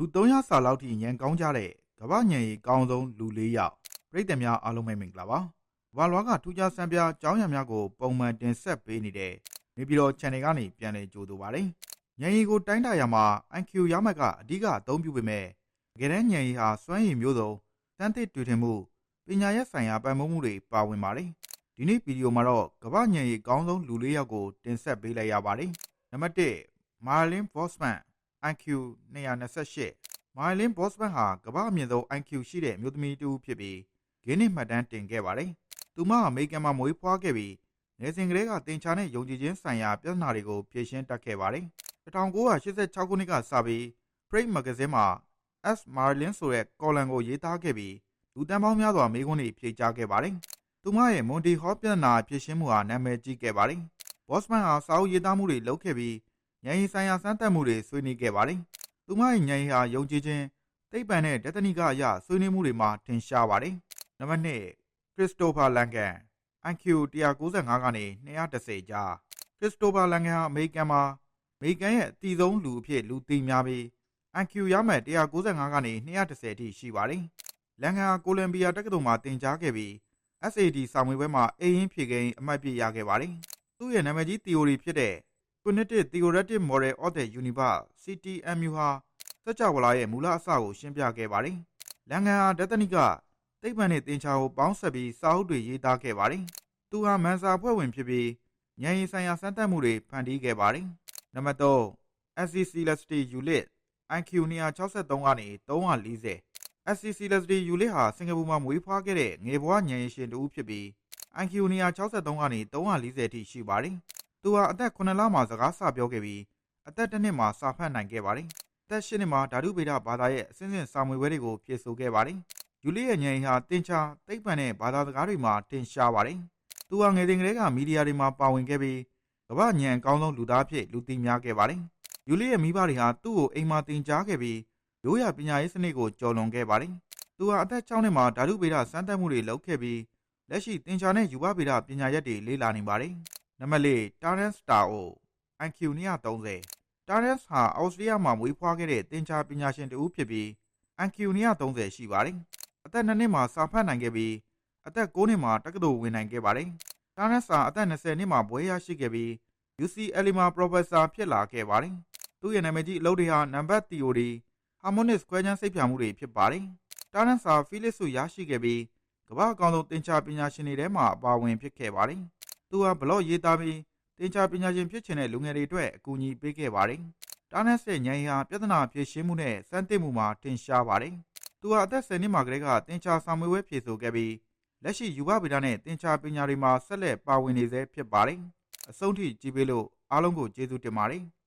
လူ300စာလောက်ထိညံကောင်းကြတဲ့ကမ္ဘာညံရီကောင်းဆုံးလူ၄ယောက်ပြည်သက်များအားလုံးပဲမင်္ဂလာပါဘာလွားကထူးခြားစံပြကြောင်းရံများကိုပုံမှန်တင်ဆက်ပေးနေတဲ့နေပြည်တော် channel ကနေပြန်လည်ကြိုဆိုပါရစေညံရီကိုတိုင်းတာရမှာ IQ ရမှတ်ကအဓိကအသုံးပြုပေမဲ့တကယ်တမ်းညံရီဟာစွမ်းရည်မျိုးစုံတန်းသစ်တွေ့ထင်မှုပညာရပ်ဆိုင်ရာပံ့ပိုးမှုတွေပါဝင်ပါတယ်ဒီနေ့ဗီဒီယိုမှာတော့ကမ္ဘာညံရီကောင်းဆုံးလူ၄ယောက်ကိုတင်ဆက်ပေးလိုက်ရပါတယ်နံပါတ်1မာလင်ဘော့စမန် IQ 228မာလင်ဘော့စမန်ဟာကမ္ဘာအမြင့်ဆုံး IQ ရှိတဲ့အမျိုးသမီးတူဖြစ်ပြီးဂင်းနစ်မှတ်တမ်းတင်ခဲ့ပါတယ်။သူမအမေရိကန်မှာမွေးဖွားခဲ့ပြီးငယ်စဉ်ကလေးကတင်ချာနဲ့ယုံကြည်ခြင်းဆိုင်ရာပြဿနာတွေကိုဖြေရှင်းတတ်ခဲ့ပါတယ်။1986ခုနှစ်ကစပြီး Prate Magazine မှာ S Marlin ဆိုတဲ့ကော်လန်ကိုရေးသားခဲ့ပြီးလူတန်းပေါင်းများစွာမိကွန်းတွေဖြေကြားခဲ့ပါတယ်။သူမရဲ့ Monty Hall ပြဿနာဖြေရှင်းမှုဟာနာမည်ကြီးခဲ့ပါတယ်။ Bosman ဟာစာအုပ်ရေးသားမှုတွေလုပ်ခဲ့ပြီး ဉာဏ်ရည်ဆိုင်ရာစမ်းသပ်မှုတွေဆွေးနွေးခဲ့ပါတယ်။သူမရဲ့ဉာဏ်ရည်ဟာယုံကြည်ခြင်းသိပ္ပံနဲ့တက္ကနိကအရာဆွေးနွေးမှုတွေမှာထင်ရှားပါတယ်။နံပါတ်2ခရစ္စတိုဖာလန်ကန် IQ 195ကနေ210ကြားခရစ္စတိုဖာလန်ကန်ဟာအမေရိကန်မှာအမေရိကန်ရဲ့အတီဆုံးလူအဖြစ်လူသိများပြီး IQ ရမှတ်195ကနေ210အထိရှိပါတယ်။လန်ကန်ဟာကိုလံဘီယာတက္ကသိုလ်မှာသင်ကြားခဲ့ပြီး SAT စာမေးပွဲမှာအရင်ဖြေကိန်းအမှတ်ပြရခဲ့ပါတယ်။သူ့ရဲ့နာမည်ကြီး theory ဖြစ်တဲ့ Cognitive Theoretic Model of the Universe CTMU ဟာစัจ java လာရဲ့မူလအစကိုရှင်းပြခဲ့ပါတယ်။လန်ကန်ဟာဒသနိကသိပ္ပံနဲ့သင်္ချာကိုပေါင်းစပ်ပြီးစာအုပ်တွေရေးသားခဲ့ပါတယ်။သူဟာမန်စာဖွဲ့ဝင်ဖြစ်ပြီးဉာဏ်ရည်ဆိုင်ရာစမ်းသပ်မှုတွေဖန်တီးခဲ့ပါတယ်။နံပါတ်3 SC Celesty Ulit IQ 263ကနေ340 SC Celesty Ulit ဟာစင်ကာပူမှာမွေးဖွားခဲ့တဲ့ငယ်ဘဝဉာဏ်ရည်ရှင်တူဖြစ်ပြီး IQ 263ကနေ340အထိရှိပါတယ်။ သူဟာအသက်9လမှာစကားစပြောခဲ့ပြီးအသက်1နှစ်မှာစာဖတ်နိုင်ခဲ့ပါတယ်။အသက်10နှစ်မှာဓာတုဗေဒဘာသာရဲ့အစဉ်စဉ်စာမွေပွဲတွေကိုဖြေဆိုခဲ့ပါတယ်။ယူလီရဲ့ဉာဏ်ဟာတင်ချာသိပ္ပံနဲ့ဘာသာစကားတွေမှာတင်ရှားပါတယ်။သူဟာငယ်စဉ်ကတည်းကမီဒီယာတွေမှာပါဝင်ခဲ့ပြီးကမ္ဘာဉာဏ်အကောင်းဆုံးလူသားဖြစ်လူသိများခဲ့ပါတယ်။ယူလီရဲ့မိဘတွေဟာသူ့ကိုအိမ်မှာတင်ကြားခဲ့ပြီးရိုးရာပညာရေးစနစ်ကိုကျော်လွန်ခဲ့ပါတယ်။သူဟာအသက်6နှစ်မှာဓာတုဗေဒစမ်းသပ်မှုတွေလုပ်ခဲ့ပြီးလက်ရှိတင်ချာနဲ့ယူဘဗေဒပညာရပ်တွေလေ့လာနေပါတယ်။ နံပါတ်၄ Terence Tao IQ 230 Terence ဟာအော်စတြေးလျမှာမွေးဖွားခဲ့တဲ့တင်ချာပညာရှင်တဦးဖြစ်ပြီး IQ 230ရှိပါတယ်။အသက်2နှစ်မှာစာဖတ်နိုင်ခဲ့ပြီးအသက်9နှစ်မှာတက္ကသိုလ်ဝင်နိုင်ခဲ့ပါတယ်။ Terence ဟာအသက်20နှစ်မှာဘွဲရရှိခဲ့ပြီး UCLA မှာ Professor ဖြစ်လာခဲ့ပါတယ်။သူ့ရဲ့နာမည်ကြီးအလုပ်တွေဟာနံပါတ် theory, harmonics ခွဲခြမ်းစိတ်ဖြာမှုတွေဖြစ်ပါတယ်။ Terence ဟာ Phillips ဆုရရှိခဲ့ပြီးကမ္ဘာအကောင်ဆုံးတင်ချာပညာရှင်တွေထဲမှာအပါအဝင်ဖြစ်ခဲ့ပါတယ်။ သူဟာဘလော့ရေးသားပြီးတင်ချာပညာရှင်ဖြစ်ချင်တဲ့လူငယ်တွေအတွက်အကူအညီပေးခဲ့ပါတယ်။တာနက်ရဲ့ဉာဏ်ဟာပြဿနာဖြေရှင်းမှုနဲ့စမ်းသစ်မှုမှာတင်ရှားပါတယ်။သူဟာအသက်10နှစ်မှာကတည်းကတင်ချာစာမေးပွဲဖြေဆိုခဲ့ပြီးလက်ရှိယူဘဗေဒနဲ့တင်ချာပညာတွေမှာဆက်လက်ပါဝင်နေဆဲဖြစ်ပါတယ်။အဆုံးထိကြည့်ပေးလို့အားလုံးကိုကျေးဇူးတင်ပါတယ်။